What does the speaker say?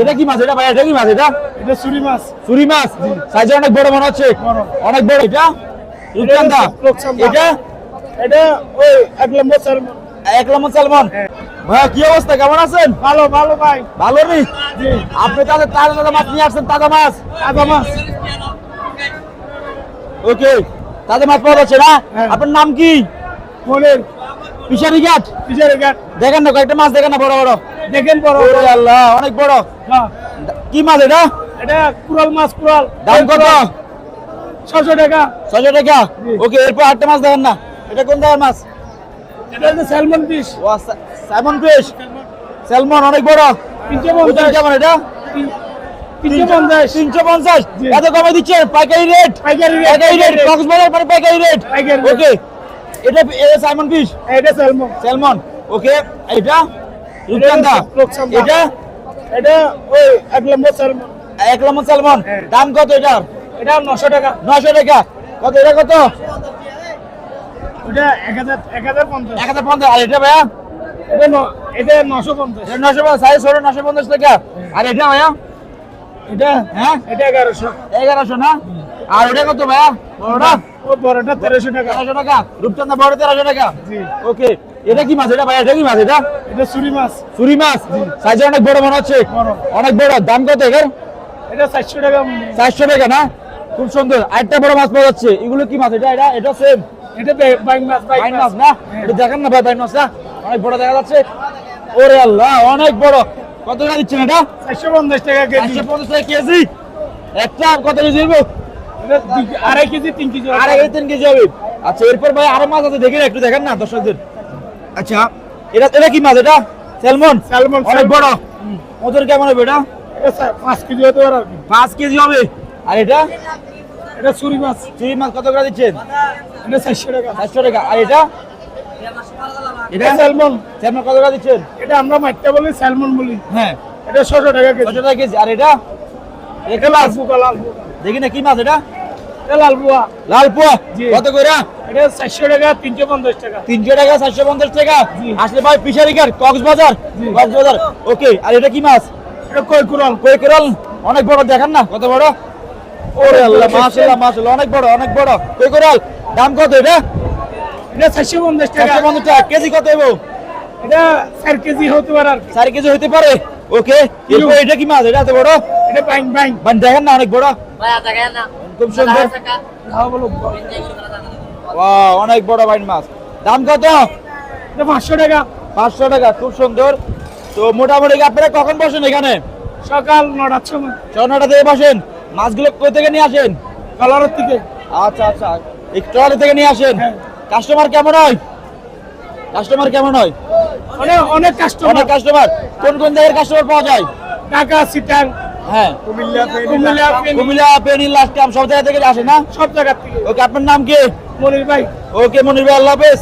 এটা কি মাছ? এটা ভাই এটা কি মাছ এটা? এটা চুরি মাছ। চুরি মাছ? সাইজ অনেক বড় মনে হচ্ছে। অনেক বড় এটা? রূপচান্দা। এটা? এটা ওই এক নম্বর স্যালমন এক সালমান। ভাই কি অবস্থা? কেমন আছেন? ভালো ভালো ভাই। ভালো নি? আপনি তাহলে তাজা তাজা মাছ নিয়ে আসছেন তাজা মাছ? তাজা মাছ। ওকে। তাজা মাছ পাওয়া যাচ্ছে না? হ্যাঁ। আপনার নাম কি? মনের। পিসারি ঘাট? পিছনে ঘাট। দেখেন না কয়েকটা মাছ দেখেন না বড় বড়। দেখেন বড় আল্লাহ অনেক বড়। হ্যাঁ। কি মাছ এটা? এটা কুরাল মাছ কুরাল। দাম কত? ছশো টাকা। ছশো টাকা? ওকে এরপর আটটা মাছ দেখেন না। এটা কোন জায়গার মাছ? এটা হচ্ছে স্যালমন পিস ও স্যামন ফিশ স্যালমন অনেক বড়। তিনশো পঞ্চাশ কেমন এটা? তিনশো পঞ্চাশ তিনশো পঞ্চাশ। এত কমে দিচ্ছেন পাইকারি রেট পাইকারি রেট পাইকারি rate। কক্সবাজার মানে পাইকারি রেট। ওকে এটা এটা সাইমন ফিশ এটা স্যালমন স্যালমন ওকে এটা রূপচান্দা। এটা এটা? ওই এক নম্বর স্যালমন এক লম্বর স্যালমন হ্যাঁ। দাম কত এটার? এটা নশো টাকা। নশো টাকা। কত এটা কত? ওটা এক হাজার এক হাজার পঞ্চাশ। এক হাজার পঞ্চাশ। আর এটা ভাইয়া? এটা এটা নশো পঞ্চাশ। নশো পঞ্চাশ সাইজ ছোট নশো পঞ্চাশ টাকা। আর এটা ভাইয়া? এটা? হ্যাঁ? এটা এগারোশো। এগারোশো না? আর ওটা কত ভাইয়া? বড়টা? ও বড়টা তেরোশো টাকা। তেরোশো টাকা। রূপচন্দা বড় তেরোশো টাকা। জি। ওকে। এটা কি মাছ? এটা ভাই এটা কি মাছ এটা? এটা চুরি মাছ। চুরি মাছ? সাইজ অনেক বড় মনে হচ্ছে। অনেক বড়। দাম কত এটার? এটা চারশো টাকা মূল্য। চারশো টাকা না? খুব সুন্দর। আরেকটা বড় মাছ পাওয়া যাচ্ছে। এগুলো কি মাছ এটা? এটা এটা সেম এটা বে- বাইং মাছ বাইং বাইন মাছ। না? এটা দেখেন না ভাই বাইন মাছ না? অনেক বড় দেখা যাচ্ছে। ওরে আল্লাহ অনেক বড়। কত টাকা দিচ্ছেন এটা? চারশো পঞ্চাশ টাকা কেজি। একশো পঞ্চাশ টাকা কেজি? একটা কত কেজি হইব? আড়াই কেজি তিন কেজি আড়াই কেজি তিন কেজি হবে। আচ্ছা এরপর ভাই আরও মাছ আছে দেখেন একটু দেখেন না দর্শকদের। আচ্ছা এটা এটা কি মাছ এটা? স্যালমন? স্যালমন, অনেক বড়। ওজন কেমন হবে এটা? পাঁচ কেজি হতে পারে পাঁচ কেজি হবে। আর এটা? এটা চুরি মাছ। চিংড়ি মাছ কত করে দিচ্ছেন? এটা চারশো টাকা। চারশো টাকা। আর এটা? এটা? স্যালমন। স্যালমন কত করে দিচ্ছেন? এটা আমরা মাইটটা বলি স্যালমন বলি। হ্যাঁ। এটা ছশো টাকা কেজি। ছশো টাকা কেজি। আর এটা? এটা লাল দেখি না কি মাছ এটা? এটা লাল বুয়া লাল পোয়া জি। কত করে? এটা চারশো টাকা তিনশো পঞ্চাশ টাকা। তিনশো টাকা চারশো পঞ্চাশ টাকা? আসলে ভাই ফিশারি কক্সবাজার? কক্সবাজার। ওকে আর এটা কি মাছ? এটা কই কুরাল কই কেরল অনেক বড় দেখেন না। কত বড়? ওরে আল্লাহ মাশাআল্লাহ মাশাআল্লাহ অনেক বড় অনেক বড়। কই কেরল দাম কত এটা? এটা চারশো পঞ্চাশ টাকা। চারশো পঞ্চাশ টাকা। কেজি কত হইব এটা চার কেজি হতে পারে আর কি। চার কেজি হইতে পারে? ওকে এটা কি মাছ? এটা এত বড়? এটা বাইং বাইং মানে দেখেন না অনেক বড়। te quedas. খুব সুন্দর। হ্যাঁ অনেক বড় বাইন মাছ। দাম কত? পাঁচশো টাকা। পাঁচশো টাকা খুব সুন্দর। তো মোটামুটি আপনারা কখন বসেন এখানে? সকাল নটার সময়। ছটা থেকে বসেন। মাছগুলো কোথা থেকে নিয়ে আসেন? কালারের থেকে আচ্ছা আচ্ছা। এই ট্রলি থেকে নিয়ে আসেন। হ্যাঁ। কাস্টমার কেমন হয়? কাস্টমার কেমন হয়? অনেক অনেক কাস্টমার অনেক কাস্টমার কোন কোন জায়গার কাস্টমার পাওয়া যায়? ঢাকা সিটাং। হ্যাঁ। কুমিল্লা ফেনী, সব জায়গা থেকে আসে না? সব জায়গা থেকে। ওকে আপনার নাম কি? মনির ভাই। ওকে মনির ভাই আল্লাহ হাফেজ।